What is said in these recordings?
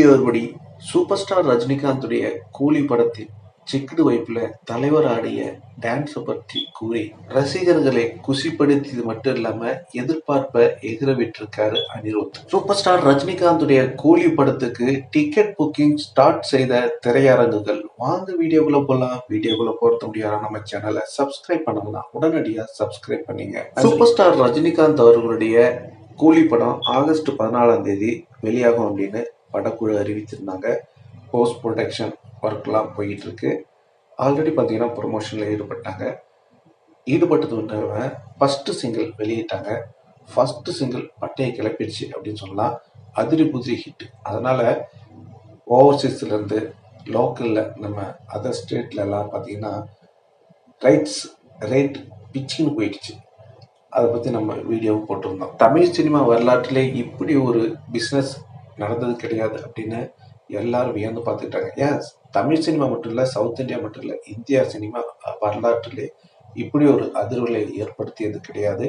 Everybody super star ரஜினிகாந்துடைய கூலி படத்தின் சிக்குடு வைப்பில் தலைவர் ஆடிய டான்ஸை பற்றி கூறி ரசிகர்களை குசிப்படுத்தியது மட்டும் இல்லாமல் எதிர்பார்ப்பை எகிர விட்டிருக்காரு அனிருத். சூப்பர் ஸ்டார் ரஜினிகாந்துடைய கூலி படத்துக்கு டிக்கெட் புக்கிங் ஸ்டார்ட் செய்த திரையரங்குகள். வாங்க வீடியோக்குள்ள போகலாம் வீடியோக்குள்ள போறது முடியாத நம்ம சேனலை சப்ஸ்கிரைப் பண்ணலாம் உடனடியாக சப்ஸ்கிரைப் பண்ணீங்க. சூப்பர் ஸ்டார் ரஜினிகாந்த் அவர்களுடைய கூலி படம் ஆகஸ்ட் பதினாலாம் தேதி வெளியாகும் அப்படின்னு படக்குழு அறிவித்திருந்தாங்க போஸ்ட் ப்ரொடக்ஷன் ஒர்க்லாம் போயிட்டுருக்கு. ஆல்ரெடி பார்த்தீங்கன்னா ப்ரொமோஷனில் ஈடுபட்டாங்க. ஈடுபட்டது ஒன்று ஃபஸ்ட்டு சிங்கிள் வெளியிட்டாங்க. ஃபஸ்ட்டு சிங்கிள் பட்டையை கிளப்பிடுச்சு அப்படின்னு சொல்லலாம். அதிரி புதிரி ஹிட் அதனால் ஓவர்சீஸ்லேருந்து லோக்கலில் நம்ம அதர் ஸ்டேட்லலாம் பார்த்தீங்கன்னா ரைட்ஸ் ரேட் பிச்சின்னு போயிடுச்சு. அதை பற்றி நம்ம வீடியோவும் போட்டிருந்தோம். தமிழ் சினிமா வரலாற்றிலே இப்படி ஒரு பிஸ்னஸ் நடந்தது கிடையாது அப்படின்னு எல்லாரும் வியந்து பார்த்துக்கிட்டாங்க ஏன்? தமிழ் சினிமா மட்டும் இல்லை சவுத் இந்தியா மட்டும் இல்லை இந்தியா சினிமா வரலாற்றிலே இப்படி ஒரு அதிர்வலை ஏற்படுத்தியது கிடையாது.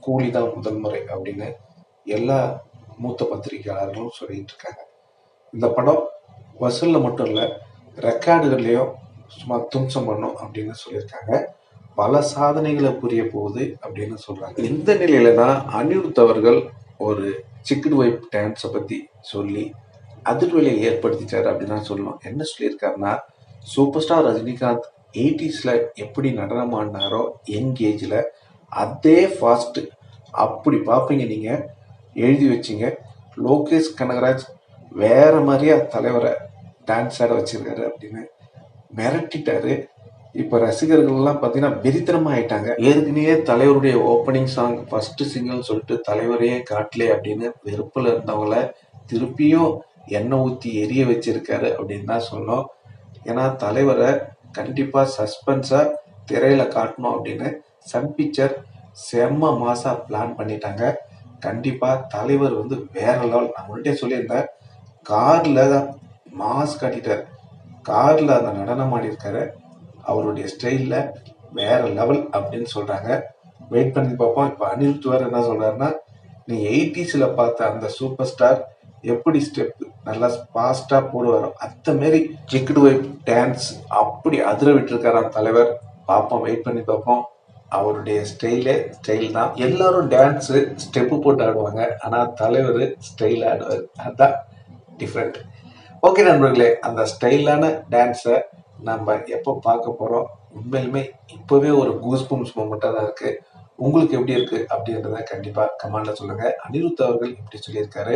கூலி தான் முதல் முறை அப்படின்னு எல்லா மூத்த பத்திரிகையாளர்களும் சொல்லிட்டு இருக்காங்க. இந்த படம் வசூலில் மட்டும் இல்லை ரெக்கார்டுகள்லையும் சும்மா தும்சம் பண்ணும் அப்படின்னு சொல்லியிருக்காங்க. பல சாதனைகளை புரிய போகுது அப்படின்னு சொல்கிறாங்க இந்த நிலையில தான் அனிருத் அவர்கள் ஒரு சிக்கன் வைப் டான்ஸை பற்றி சொல்லி அதிர்வலையை ஏற்படுத்திட்டார் அப்படின்னு தான் சொல்லணும். என்ன சொல்லியிருக்காருன்னா சூப்பர் ஸ்டார் ரஜினிகாந்த் எயிட்டிஸில் எப்படி நடனம் ஆடினாரோ யங் ஏஜில் அதே ஃபாஸ்ட்டு அப்படி பார்ப்பீங்க நீங்கள் எழுதி வச்சிங்க. லோகேஷ் கனகராஜ் வேற மாதிரியா தலைவரை டான்ஸ் ஆட வச்சிருக்காரு அப்படின்னு மிரட்டிட்டாரு. இப்ப ரசிகர்கள் எல்லாம் பாத்தீங்கன்னா ஆயிட்டாங்க. ஏற்கனவே தலைவருடைய ஓப்பனிங் சாங் ஃபர்ஸ்ட் சிங்கிள் சொல்லிட்டு தலைவரையே காட்டலே அப்படின்னு வெறுப்புல இருந்தவங்கள திருப்பியும் எண்ணெய் ஊத்தி எரிய வச்சிருக்காரு அப்படின்னு தான் சொன்னோம் ஏன்னா தலைவரை கண்டிப்பா சஸ்பென்ஸா திரையில காட்டணும் அப்படின்னு சன் பிக்சர் செம்ம மாசா பிளான் பண்ணிட்டாங்க. கண்டிப்பா தலைவர் வந்து வேற லெவல் நான் முன்னாடியே சொல்லியிருந்தேன் கார்ல தான் மாஸ் காட்டிட்டார். கார்ல அந்த நடனம் ஆடி இருக்காரு அவருடைய ஸ்டைலில் வேற லெவல் அப்படின்னு சொல்கிறாங்க வெயிட் பண்ணி பார்ப்போம். இப்போ அனிருத் துவர் என்ன சொல்கிறாருன்னா நீ எயிட்டிஸில் பார்த்த அந்த சூப்பர் ஸ்டார் எப்படி ஸ்டெப் நல்லா ஃபாஸ்ட்டாக போடுவாரோ அந்த மாரி ஜிக்குடு வைப் டான்ஸ் அப்படி அதிர விட்டுருக்காராம் தலைவர். பார்ப்போம் வெயிட் பண்ணி பார்ப்போம். அவருடைய ஸ்டைலே ஸ்டைல் தான். எல்லாரும் டான்ஸு ஸ்டெப்பு போட்டு ஆடுவாங்க. ஆனால் தலைவர் ஸ்டைல் ஆடுவார். அதுதான் டிஃப்ரெண்ட் ஓகே நண்பர்களே அந்த ஸ்டைலான டான்ஸை நம்ம எப்போ பார்க்க போகிறோம் உண்மையிலுமே இப்போவே ஒரு கூஸ்பம்ஸ் மூமெண்ட்டாக தான் இருக்குது உங்களுக்கு எப்படி இருக்குது அப்படின்றத கண்டிப்பாக கமெண்டில் சொல்லுங்கள் அனிருத் அவர்கள் இப்படி சொல்லியிருக்காரு.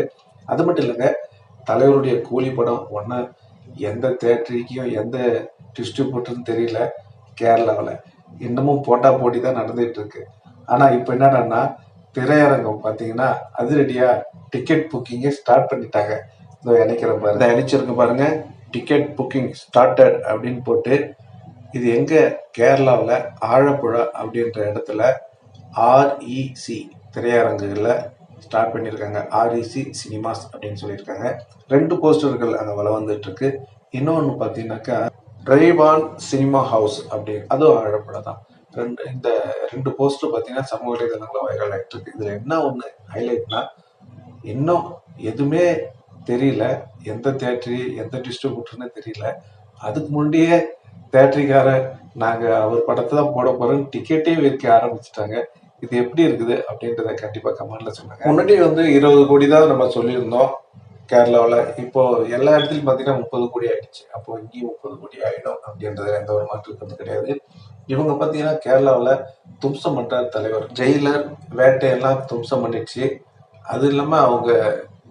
அது மட்டும் இல்லைங்க தலைவருடைய கூலி படம் ஒன்றா எந்த தேட்டரிக்கும் எந்த டிஸ்ட்ரிபியூட்டர்னு தெரியல கேரளாவில். இன்னமும் போட்டா போட்டி தான் நடந்துகிட்டு இருக்கு. ஆனால் இப்போ என்னடான்னா திரையரங்கம் பார்த்தீங்கன்னா அதிரடியாக டிக்கெட் புக்கிங்கே ஸ்டார்ட் பண்ணிட்டாங்க. இதை இணைக்கிற பாருங்க. இந்த இணைச்சிருக்கு பாருங்கள் டிக்கெட் புக்கிங் ஸ்டார்டட் அப்படின்னு போட்டு இது எங்கே கேரளாவில் ஆழப்புழா அப்படின்ற இடத்துல ஆர்இசி திரையரங்குகளில் ஸ்டார்ட் பண்ணியிருக்காங்க. ஆர்இசி சினிமாஸ் அப்படின்னு சொல்லியிருக்காங்க. ரெண்டு போஸ்டர்கள் அங்கே வள வந்துட்டுருக்கு. இன்னொன்று பார்த்தீங்கன்னாக்கா டிரைவான் சினிமா ஹவுஸ் அப்படின்னு அதுவும் ஆழப்புழா தான். ரெண்டு இந்த ரெண்டு போஸ்டர் பார்த்தீங்கன்னா சமூக வலைதளங்களில் வைரல் ஆகிட்டு இருக்கு இதில் என்ன ஒன்று ஹைலைட்னா இன்னும் எதுவுமே தெரியல. எந்த தேட்டரி எந்த டிஸ்ட்ரிபியூட்டர்னு தெரியல. அதுக்கு முன்னாடியே தேட்டரிக்கார நாங்கள் அவர் படத்தை தான் போட போகிறோம் டிக்கெட்டே விற்க ஆரம்பிச்சிட்டாங்க. இது எப்படி இருக்குது அப்படின்றத கண்டிப்பாக கமெண்ட்ல சொன்னாங்க முன்னாடி வந்து இருபது கோடி தான் நம்ம சொல்லியிருந்தோம் கேரளாவில். இப்போ எல்லா இடத்துலையும் பார்த்தீங்கன்னா முப்பது கோடி ஆயிடுச்சு. அப்போ இங்கேயும் முப்பது கோடி ஆயிடும் அப்படின்றது எந்த ஒரு மாற்று கருத்து கிடையாது. இவங்க பார்த்தீங்கன்னா கேரளாவில் தும்சம் பண்ணுற தலைவர் ஜெயிலர் வேட்டையெல்லாம் தும்சம் பண்ணிடுச்சு. அது இல்லாமல் அவங்க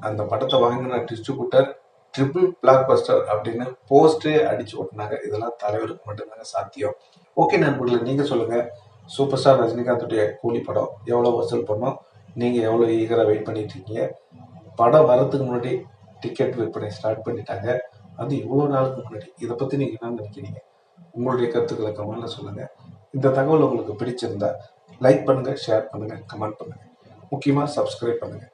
அந்த படத்தை வாங்கின டிஸ்ட்ரிபியூட்டர் ட்ரிபிள் பிளாக் பஸ்டர் அப்படின்னு போஸ்டே அடிச்சு ஓட்டினாங்க இதெல்லாம் தலைவருக்கு மட்டும்தாங்க சாத்தியம். ஓகே நண்பர்களே நீங்க சொல்லுங்க. சூப்பர் ஸ்டார் ரஜினிகாந்துடைய கூலி படம் எவ்வளோ வசூல் பண்ணோம்? நீங்கள் எவ்வளோ ஈகராக வெயிட் பண்ணிட்டு இருக்கீங்க? படம் வரதுக்கு முன்னாடி டிக்கெட் விற்பனை ஸ்டார்ட் பண்ணிட்டாங்க. அது இவ்வளோ நாளுக்கு முன்னாடி. இதை பற்றி நீங்கள் என்ன நினைக்கிறீங்க? உங்களுடைய கருத்துக்களை கமெண்ட்டில் சொல்லுங்கள் இந்த தகவல் உங்களுக்கு பிடிச்சிருந்தா லைக் பண்ணுங்கள் ஷேர் பண்ணுங்கள் கமெண்ட் பண்ணுங்கள் முக்கியமாக சப்ஸ்கிரைப் பண்ணுங்கள்